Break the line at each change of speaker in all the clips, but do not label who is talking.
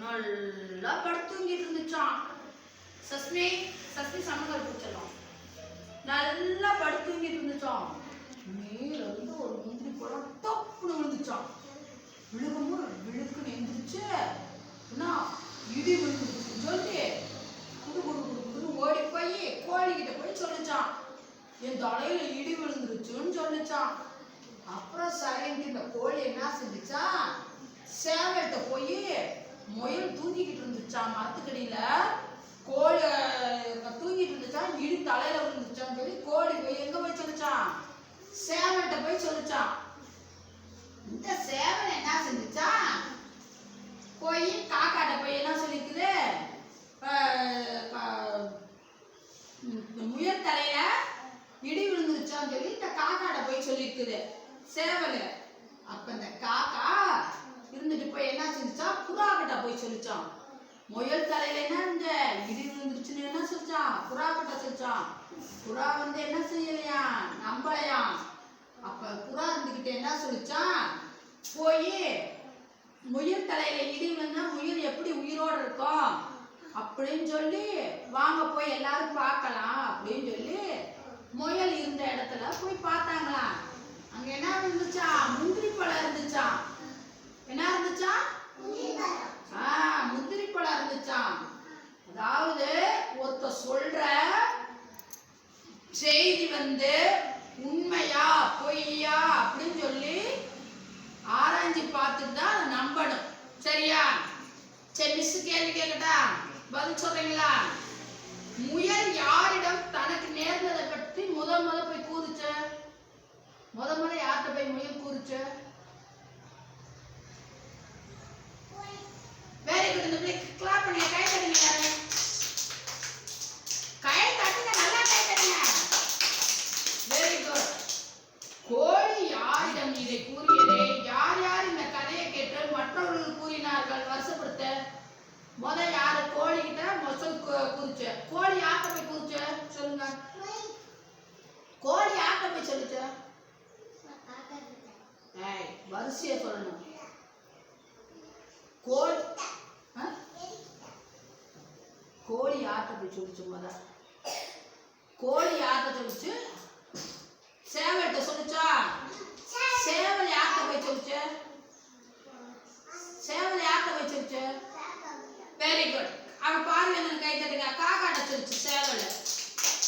நல்லா படுத்துங்கிட்டு இருந்துச்சான் சஸ்மி சஸ்மி சமங்கல் பிடிச்சிடலாம் நல்லா படுத்தூங்கிட்டு இருந்துச்சான் மேலிருந்து ஒரு முந்திரி பழம் தப்புன்னு விழுந்துச்சான் விழுகும்போது விழுக்குன்னு எந்திரிச்சு. என்ன இடி விழுந்துருச்சு சொல்லி குடு குடு குடு குடுன்னு ஓடி போய் கோழிக்கிட்ட போய் சொல்லிச்சான் என் தலையில இடி விழுந்துருச்சுன்னு சொல்லிச்சான் அப்புறம் சரின்ட்டு இந்த கோழி என்ன செஞ்சுச்சா? சேவல்கிட்ட போய் முயல் தூங்கிக்கிட்டு இருந்துச்சா? மரத்துக்கடியில கோழி தூங்கிட்டு இருந்துச்சான் இடி தலையில விழுந்துச்சான்னு சொல்லி கோழி போய் எங்க போய் சொல்லிச்சான் சேவல்கிட்ட போய் சொல்லிச்சான் இந்த சேவன் என்ன செஞ்சுச்சா? போய் காக்காட்ட போய் என்ன சொல்லிருக்குது முயல் தலையில இடி விழுந்துருச்சான்னு சொல்லி இந்த காக்காட்ட போய் சொல்லியிருக்குது சேவல். அப்ப இந்த காக்கா இருந்துட்டு போய் என்ன செஞ்சுச்சா புறா கிட்ட போய் சொல்லிச்சான் முயல் தலையில என்ன இருந்த? இடி விழுந்துருச்சுன்னு என்ன சொல்லிச்சான் புறா கிட்ட சொல்லிச்சான் புறா வந்து என்ன செய்யலையா? நம்பலையாம் அப்ப புறா இருந்துகிட்டு என்ன சொல்லிச்சான் போய் முயல் தலையில இடி விழுந்தா முயல் எப்படி உயிரோட இருக்கும்? அப்படின்னு சொல்லி வாங்க போய் எல்லாரும் பார்க்கலாம் அப்படின்னு சொல்லி முயல் இருந்த இடத்துல போய் பார்த்தாங்களாம். அங்க என்ன இருந்துச்சா? முந்திரி பழம் இருந்துச்சான் என்ன இருந்துச்சா ஆ முந்திரி பழம் இருந்துச்சாம். அதாவது ஒருத்த சொல்ற செய்தி வந்து உண்மையா பொய்யா அப்படின்னு சொல்லி ஆராய்ஞ்சு பார்த்துட்டு தான் அதை நம்பணும். சரியா? சரி மிஸ் கேள்வி கேட்கட்டா? பதில் சொல்றீங்களா? முயல் யாரிடம் தனக்கு நேர்ந்ததை பற்றி முதல் முத போய் கூறுச்ச முத முத யார்கிட்ட போய் முயல் கூறுச்ச வெரி குட் இந்த பிள்ளை கிளாப் பண்ணுங்க கை தட்டுங்க யாரு கை தட்டுங்க நல்லா கை தட்டுங்க வெரி குட் கோழி யாரிடம் இதை கூறியதே யார் யார் இந்த கதையை கேட்டு மற்றவர்கள் கூறினார்கள் வருஷப்படுத்த முத யாரு கோழி மொசல் குறிச்ச. கோழி யார்கிட்ட போய் குறிச்ச? சொல்லுங்க. கோழி யார்கிட்ட போய் சொல்லுச்ச? ஏய் சொல்லணும். கோழி கோழி யார்கிட்ட போய் சொல்லிச்சு முத கோழி யார்கிட்ட சொல்லிச்சு சேவல்கிட்ட சொல்லுச்சா? சேவல் யார்கிட்ட போய் சொல்லிச்சு? சேவல் யார்கிட்ட போய் சொல்லிச்சு? வெரி குட் அவன் பார்வையன் கை தட்டுங்க. காக்காட்ட சொல்லிச்சு சேவல்.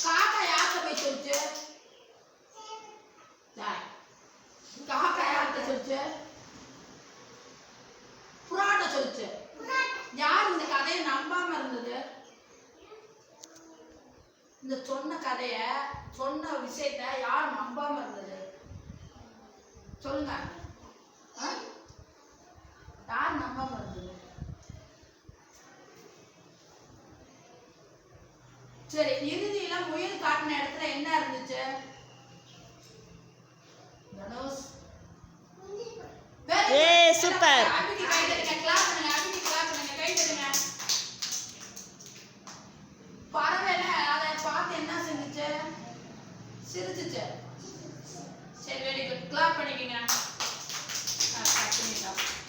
காக்கா யார்கிட்ட போய் சொல்லிச்சு? காக்கா யார்கிட்ட சொல்லிச்சு புறாட்ட சொல்லுச்சு யார் இந்த கதையை நம்பாம இருந்தது இந்த சொன்ன கதைய சொன்ன விஷயத்த யார் நம்பாம இருந்தது? சொல்லுங்க. ஆ? யார் நம்பாம இருந்தது? சரி இறுதியில முயல் காட்டின இடத்துல என்ன இருந்துச்சு? தனுஷ். Very சிரிச்சுச்சு சரி வெரி குட் கிளாப் பண்ணிக்கங்க. பண்ணிக்கலாம்.